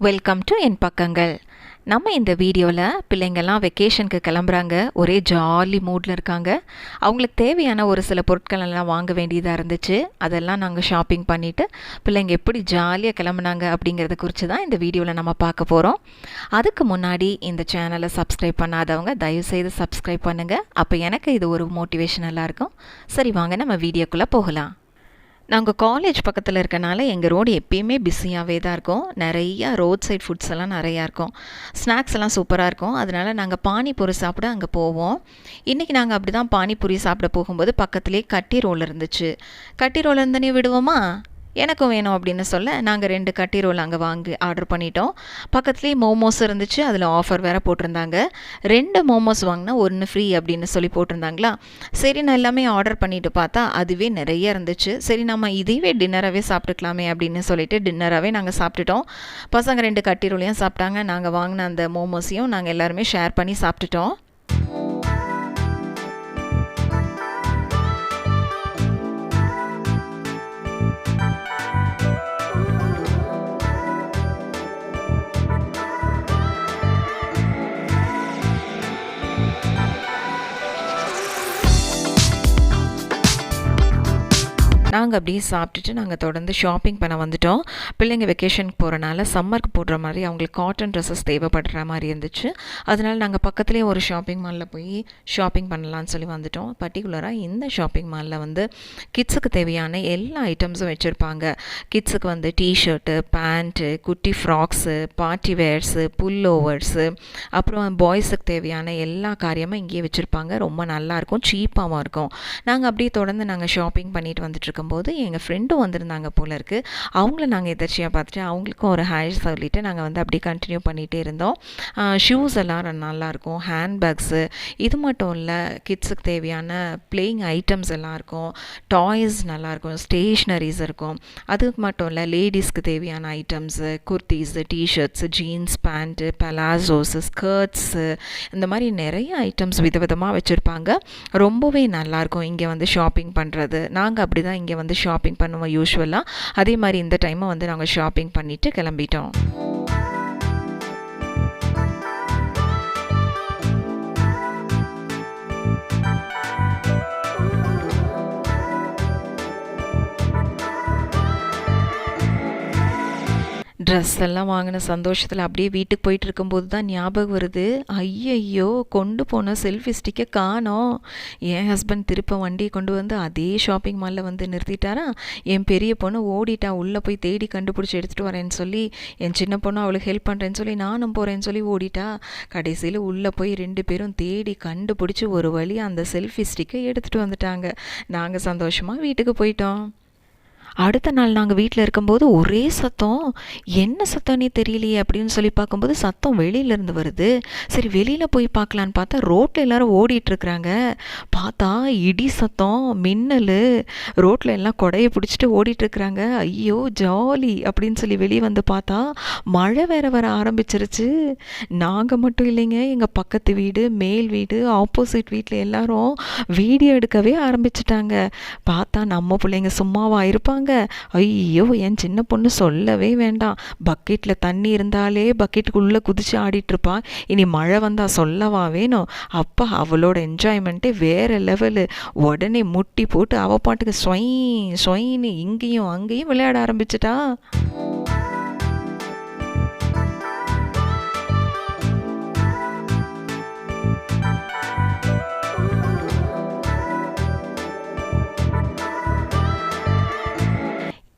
Welcome to என் பக்கங்கள். நம்ம இந்த வீடியோவில் பிள்ளைங்கள்லாம் வெக்கேஷனுக்கு கிளம்புறாங்க. ஒரே ஜாலி மூடில் இருக்காங்க. அவங்களுக்கு தேவையான ஒரு சில பொருட்கள் எல்லாம் வாங்க வேண்டியதாக இருந்துச்சு. அதெல்லாம் நாங்கள் ஷாப்பிங் பண்ணிவிட்டு பிள்ளைங்க எப்படி ஜாலியாக கிளம்புனாங்க அப்படிங்கிறத குறித்து தான் இந்த வீடியோவில் நம்ம பார்க்க போகிறோம் அதுக்கு முன்னாடி இந்த சேனலை சப்ஸ்கிரைப் பண்ணாதவங்க தயவுசெய்து சப்ஸ்கிரைப் பண்ணுங்கள் அப்போ எனக்கு இது ஒரு மோட்டிவேஷனலாக இருக்கும். சரி வாங்க நம்ம வீடியோக்குள்ளே போகலாம். நாங்கள் காலேஜ் பக்கத்தில் இருக்கனால எங்கள் ரோடு எப்பயுமே பிஸியாகவே தான் இருக்கும். நிறையா ரோட் சைட் ஃபுட்ஸ் எல்லாம் நிறையா இருக்கும். ஸ்நாக்ஸ் எல்லாம் சூப்பராக இருக்கும். அதனால் நாங்கள் பானிபூரி சாப்பிட அங்கே போவோம். இன்றைக்கி நாங்கள் அப்படி தான் பானிபூரி சாப்பிட போகும்போது பக்கத்துலேயே கட்டி ரோல் இருந்துச்சு. கட்டி ரோல் இருந்தனே விடுவோமா? எனக்கும் வேணும் அப்படின்னு சொல்ல நாங்கள் ரெண்டு கட்டி ரோல் அங்கே வாங்கி ஆர்டர் பண்ணிட்டோம். பக்கத்துலேயே மோமோஸ் இருந்துச்சு அதில் ஆஃபர் வேறு போட்டிருந்தாங்க. ரெண்டு மோமோஸ் வாங்கினா ஒன்று ஃப்ரீ அப்படின்னு சொல்லி போட்டிருந்தாங்களா? சரி நான் எல்லாமே ஆர்டர் பண்ணிட்டு பார்த்தா அதுவே நிறைய இருந்துச்சு. சரி நம்ம இதையவே டின்னராகவே சாப்பிட்டுக்கலாமே அப்படின்னு சொல்லிட்டு டின்னராகவே நாங்கள் சாப்பிட்டுட்டோம். பசங்க ரெண்டு கட்டி ரோலையும் சாப்பிட்டாங்க. நாங்கள் வாங்கின அந்த மோமோஸையும் நாங்கள் எல்லாருமே ஷேர் பண்ணி சாப்பிட்டுட்டோம். நாங்கள் அப்படியே சாப்பிட்டுட்டு நாங்கள் தொடர்ந்து ஷாப்பிங் பண்ண வந்துட்டோம். பிள்ளைங்க வெக்கேஷனுக்கு போகிறனால சம்மருக்கு போடுற மாதிரி அவங்களுக்கு காட்டன் ட்ரெஸ்ஸஸ் தேவைப்படுற மாதிரி இருந்துச்சு. அதனால் நாங்கள் பக்கத்துலேயே ஒரு ஷாப்பிங் மாலில் போய் ஷாப்பிங் பண்ணலான்னு சொல்லி வந்துட்டோம். பர்டிகுலராக இந்த ஷாப்பிங் மாலில் வந்து கிட்ஸுக்கு தேவையான எல்லா ஐட்டம்ஸும் வச்சுருப்பாங்க. கிட்ஸுக்கு வந்து டிஷர்ட்டு பேண்ட்டு குட்டி frocks party wears pullovers அப்புறம் பாய்ஸுக்கு தேவையான எல்லா காரியமும் இங்கேயே வச்சுருப்பாங்க. ரொம்ப நல்லாயிருக்கும் சீப்பாகவும் இருக்கும். நாங்கள் அப்படியே தொடர்ந்து நாங்கள் ஷாப்பிங் பண்ணிட்டு வந்துட்டுருக்கோம் இருக்கும்போது எங்கள் ஃப்ரெண்டும் வந்திருந்தாங்க போல இருக்குது அவங்கள நாங்கள் எதிர்ச்சியாக பார்த்துட்டு அவங்களுக்கும் ஒரு ஹேர் சொல்லிவிட்டு நாங்கள் வந்து அப்படியே கண்டினியூ பண்ணிகிட்டே இருந்தோம். ஷூஸ் எல்லாம் நல்லாயிருக்கும் ஹேண்ட்பேக்ஸு இது மட்டும் இல்லை கிட்ஸுக்கு தேவையான பிளேயிங் ஐட்டம்ஸ் எல்லாம் இருக்கும். டாய்ஸ் நல்லாயிருக்கும் ஸ்டேஷ்னரிஸ் இருக்கும். அது மட்டும் இல்லை லேடிஸ்க்கு தேவையான items kurtis T shirts jeans pant palazzos skirts இந்த மாதிரி நிறைய ஐட்டம்ஸ் விதவிதமாக வச்சுருப்பாங்க. ரொம்பவே நல்லாயிருக்கும் இங்கே வந்து ஷாப்பிங் பண்ணுறது நாங்கள் அப்படி தான் இங்கே வந்து ஷாப்பிங் பண்ணுவோம் யூஸ்வலாக அதே மாதிரி இந்த டைமும் வந்து நாங்கள் ஷாப்பிங் பண்ணிவிட்டு கிளம்பிட்டோம். ட்ரெஸ் எல்லாம் வாங்கின சந்தோஷத்தில் அப்படியே வீட்டுக்கு போயிட்டு இருக்கும்போது தான் ஞாபகம் வருது. ஐயையோ கொண்டு போன செல்ஃபி ஸ்டிக்கை காணோம். என் ஹஸ்பண்ட் திருப்ப வண்டியை கொண்டு வந்து அதே ஷாப்பிங் மாலில் வந்து நிறுத்திட்டாரா? என் பெரிய பொண்ணு ஓடிட்டா உள்ளே போய் தேடி கண்டுபிடிச்சி எடுத்துகிட்டு வரேன்னு சொல்லி என் சின்ன பொண்ணு அவளுக்கு ஹெல்ப் பண்ணுறேன்னு சொல்லி நானும் போகிறேன்னு சொல்லி ஓடிட்டா. கடைசியில் உள்ளே போய் ரெண்டு பேரும் தேடி கண்டுபிடிச்சி ஒரு வழி அந்த செல்ஃபி ஸ்டிக்கை எடுத்துகிட்டு வந்துட்டாங்க. நாங்கள் சந்தோஷமாக வீட்டுக்கு போயிட்டோம். அடுத்த நாள் நாங்கள் வீட்டில் இருக்கும்போது ஒரே சத்தம் என்ன சத்தம்னே தெரியலையே அப்படின்னு சொல்லி பார்க்கும்போது சத்தம் வெளியிலேருந்து வருது. சரி வெளியில் போய் பார்க்கலான்னு பார்த்தா ரோட்டில் எல்லாரும் ஓடிட்டுருக்குறாங்க பார்த்தா இடி சத்தம் மின்னல் ரோட்டில் எல்லாம் கொடையை பிடிச்சிட்டு ஓடிட்டுருக்குறாங்க ஐயோ ஜாலி அப்படின்னு சொல்லி வெளியே வந்து பார்த்தா மழை வேற வர ஆரம்பிச்சிருச்சு. நாங்கள் மட்டும் இல்லைங்க எங்கள் பக்கத்து வீடு மேல் வீடு ஆப்போசிட் வீட்டில் எல்லாரும் வீடியோ எடுக்கவே ஆரம்பிச்சிட்டாங்க. பார்த்தா நம்ம பிள்ளைங்க சும்மாவா இருப்பாங்க. சொல்கிறாங்க ஐயோ என் சின்ன பொண்ணு சொல்லவே வேண்டாம். பக்கெட்டில் தண்ணி இருந்தாலே பக்கெட்டுக்குள்ளே குதிச்சு ஆடிட்டுருப்பா. இனி மழை வந்தால் சொல்லவா வேணும்? அப்பா அவளோட என்ஜாய்மெண்ட்டே வேறு லெவலு உடனே முட்டி போட்டு அவள் பாட்டுக்கு ஸ்வொய் ஸ்வொயின்னு இங்கேயும் அங்கேயும் விளையாட ஆரம்பிச்சிட்டா.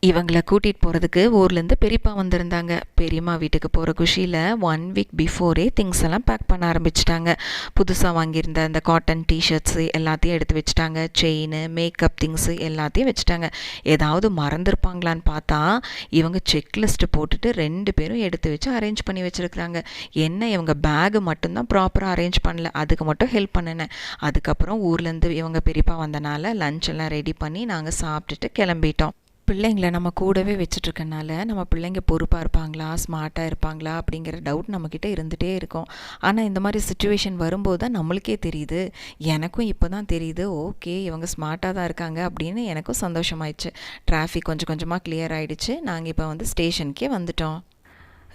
இவங்களை கூட்டிகிட்டு போகிறதுக்கு ஊர்லேருந்து பெரியப்பா வந்திருந்தாங்க. பெரியம்மா வீட்டுக்கு போகிற குஷியில் ஒன் வீக் பிஃபோரே திங்ஸ் எல்லாம் பேக் பண்ண ஆரம்பிச்சிட்டாங்க. புதுசாக வாங்கியிருந்த அந்த காட்டன் டிஷர்ட்ஸு எல்லாத்தையும் எடுத்து வச்சுட்டாங்க. செயின் மேக்கப் திங்ஸு எல்லாத்தையும் வச்சுட்டாங்க. ஏதாவது மறந்துருப்பாங்களான்னு பார்த்தா இவங்க செக்லிஸ்ட்டு போட்டுட்டு ரெண்டு பேரும் எடுத்து வச்சு அரேஞ்ச் பண்ணி வச்சுருக்குறாங்க. என்ன இவங்க பேகு மட்டும்தான் ப்ராப்பராக அரேஞ்ச் பண்ணல. அதுக்கு மட்டும் ஹெல்ப் பண்ணினேன். அதுக்கப்புறம் ஊர்லேருந்து இவங்க பெரியப்பா வந்தனால லஞ்ச் எல்லாம் ரெடி பண்ணி நாங்கள் சாப்பிட்டுட்டு கிளம்பிட்டோம். பிள்ளைங்கள நம்ம கூடவே வச்சுட்ருக்கனால நம்ம பிள்ளைங்க பொறுப்பாக இருப்பாங்களா ஸ்மார்ட்டாக இருப்பாங்களா அப்படிங்கிற டவுட் நம்மக்கிட்ட இருந்துகிட்டே இருக்கும். ஆனால் இந்த மாதிரி சுச்சுவேஷன் வரும்போது தான் நம்மளுக்கே தெரியுது. எனக்கும் இப்போ தான் தெரியுது. ஓகே இவங்க ஸ்மார்ட்டாக தான் இருக்காங்க அப்படின்னு எனக்கும் சந்தோஷமாயிடுச்சு. டிராஃபிக் கொஞ்சம் கொஞ்சமாக கிளியர் ஆகிடுச்சு நாங்கள் இப்போ வந்து ஸ்டேஷனுக்கே வந்துட்டோம்.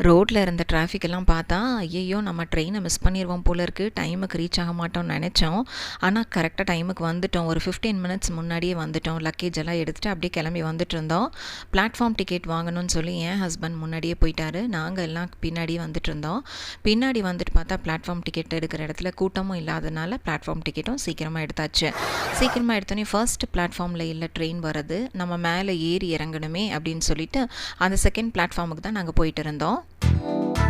ரோட்டில் இருந்த டிராஃபிக் எல்லாம் பார்த்தா ஐயையோ நம்ம ட்ரெயினை மிஸ் பண்ணிடுவோம் போல இருக்குது டைமுக்கு ரீச் ஆக மாட்டோம்னு நினச்சோம். ஆனால் கரெக்டாக டைமுக்கு வந்துட்டோம். ஒரு ஃபிஃப்டீன் மினிட்ஸ் முன்னாடியே வந்துட்டோம். லக்கேஜ் எல்லாம் எடுத்துகிட்டு அப்படியே கிளம்பி வந்துட்டு இருந்தோம். பிளாட்ஃபார்ம் டிக்கெட் வாங்கணும்னு சொல்லி என் ஹஸ்பண்ட் முன்னாடியே போயிட்டாரு. நாங்கள் எல்லாம் பின்னாடியே வந்துட்டு இருந்தோம். பின்னாடி வந்துட்டு பார்த்தா பிளாட்ஃபார்ம் டிக்கெட் எடுக்கிற இடத்துல கூட்டமும் இல்லாதனால பிளாட்ஃபார்ம் டிக்கெட்டும் சீக்கிரமாக எடுத்தாச்சு. சீக்கிரமாக எடுத்தோன்னே ஃபர்ஸ்ட் பிளாட்ஃபார்மில் இல்லை ட்ரெயின் வருது நம்ம மேலே ஏறி இறங்கணுமே அப்படின்னு சொல்லிட்டு அந்த செகண்ட் பிளாட்ஃபார்முக்கு தான் நாங்கள் போயிட்டு இருந்தோம். you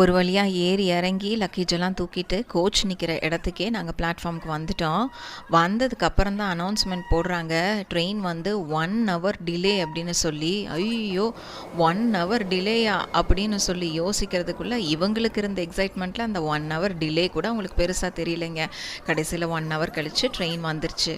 ஒரு வழியாக ஏறி இறங்கி லக்கேஜெல்லாம் தூக்கிட்டு கோச் நிற்கிற இடத்துக்கே நாங்கள் பிளாட்ஃபார்முக்கு வந்துட்டோம். வந்ததுக்கப்புறம் தான் அனௌன்ஸ்மெண்ட் போடுறாங்க. ட்ரெயின் வந்து ஒன் ஹவர் டிலே அப்படின்னு சொல்லி ஐயோ ஒன் ஹவர் டிலேயா அப்படின்னு சொல்லி யோசிக்கிறதுக்குள்ளே இவங்களுக்கு இருந்த எக்ஸைட்மெண்ட்டில் அந்த ஒன் ஹவர் டிலே கூட அவங்களுக்கு பெருசாக தெரியலைங்க. கடைசியில் ஒன் ஹவர் கழித்து ட்ரெயின் வந்துருச்சு.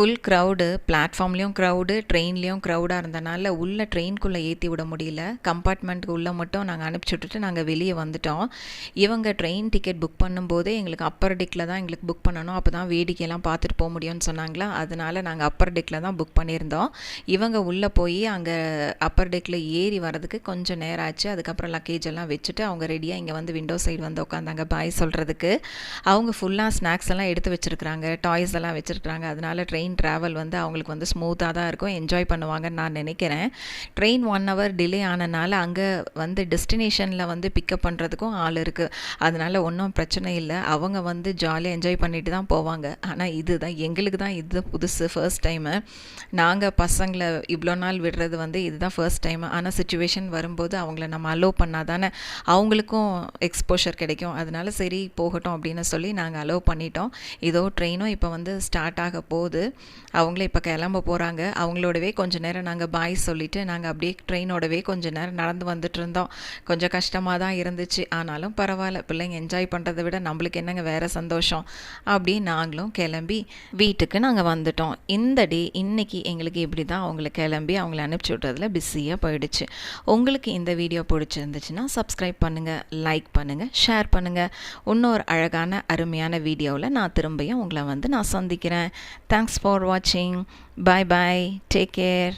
ஃபுல் க்ரௌடு பிளாட்ஃபார்ம்லேயும் க்ரௌடு ட்ரெயின்லேயும் க்ரௌடாக இருந்தனால உள்ளே ட்ரெயின்குள்ளே ஏற்றி விட முடியல. கம்பார்ட்மெண்ட்டுக்கு உள்ளே மட்டும் நாங்கள் அனுப்பிச்சி விட்டுட்டு நாங்கள் வெளியே வந்துட்டோம். இவங்க ட்ரெயின் டிக்கெட் புக் பண்ணும்போதே எங்களுக்கு அப்பர் டெக்கில் தான் எங்களுக்கு புக் பண்ணணும். அப்போ தான் வேடிக்கையெல்லாம் பார்த்துட்டு போக முடியும்னு சொன்னாங்களா? அதனால் நாங்கள் அப்பர் டெக்கில் தான் புக் பண்ணியிருந்தோம். இவங்க உள்ளே போய் அங்கே அப்பர் டெக்கில் ஏறி வரதுக்கு கொஞ்சம் நேரம் ஆச்சு. அதுக்கப்புறம் லக்கேஜ் எல்லாம் வச்சுட்டு அவங்க ரெடியாக இங்கே வந்து விண்டோ சைடு வந்து உட்காந்தாங்க பாய் சொல்கிறதுக்கு அவங்க ஃபுல்லாக ஸ்நாக்ஸ் எல்லாம் எடுத்து வச்சுருக்குறாங்க டாய்ஸ் எல்லாம் வச்சுருக்குறாங்க. அதனால் ட்ரெயின் ட்ரெயின் ட்ராவல் வந்து அவங்களுக்கு வந்து ஸ்மூத்தாக தான் இருக்கும். என்ஜாய் பண்ணுவாங்கன்னு நான் நினைக்கிறேன். ட்ரெயின் ஒன் ஹவர் டிலே ஆனனால அங்கே வந்து டெஸ்டினேஷனில் வந்து பிக்கப் பண்ணுறதுக்கும் ஆள் இருக்குது அதனால் ஒன்றும் பிரச்சனை இல்லை. அவங்க வந்து ஜாலியாக என்ஜாய் பண்ணிட்டு தான் போவாங்க. ஆனால் இது தான் எங்களுக்கு தான் இது புதுசு ஃபர்ஸ்ட் டைமு நாங்கள் பசங்களை இவ்வளோ நாள் விடுறது வந்து இதுதான் ஃபர்ஸ்ட் டைம் ஆனால் சுச்சுவேஷன் வரும்போது அவங்கள நம்ம அலோவ் பண்ணால் தானே அவங்களுக்கும் எக்ஸ்போஷர் கிடைக்கும். அதனால சரி போகட்டும் அப்படின்னு சொல்லி நாங்கள் அலோவ் பண்ணிட்டோம். இதோ ட்ரெயினும் இப்போ வந்து ஸ்டார்ட் ஆக போகுது. அவங்களே இப்போ கிளம்ப போகிறாங்க அவங்களோடவே கொஞ்சம் நேரம் நாங்கள் பாய் சொல்லிவிட்டு நாங்கள் அப்படியே ட்ரெயினோடவே கொஞ்சம் நேரம் நடந்து வந்துட்டு இருந்தோம். கொஞ்சம் கஷ்டமாக தான் இருந்துச்சு. ஆனாலும் பரவாயில்ல. பிள்ளைங்க என்ஜாய் பண்ணுறதை விட நம்மளுக்கு என்னங்க வேறு சந்தோஷம்? அப்படி நாங்களும் கிளம்பி வீட்டுக்கு நாங்கள் வந்துட்டோம். இந்த டே இன்றைக்கி எங்களுக்கு இப்படி தான். அவங்கள கிளம்பி அவங்கள அனுப்பிச்சி விட்றதுல பிஸியாக போயிடுச்சு. உங்களுக்கு இந்த வீடியோ பிடிச்சிருந்துச்சுன்னா சப்ஸ்கிரைப் பண்ணுங்கள் லைக் பண்ணுங்கள் ஷேர் பண்ணுங்கள் இன்னொரு அழகான அருமையான வீடியோவில் நான் திரும்பியும் உங்களை வந்து நான் சந்திக்கிறேன். Thanks for for watching. Bye bye take care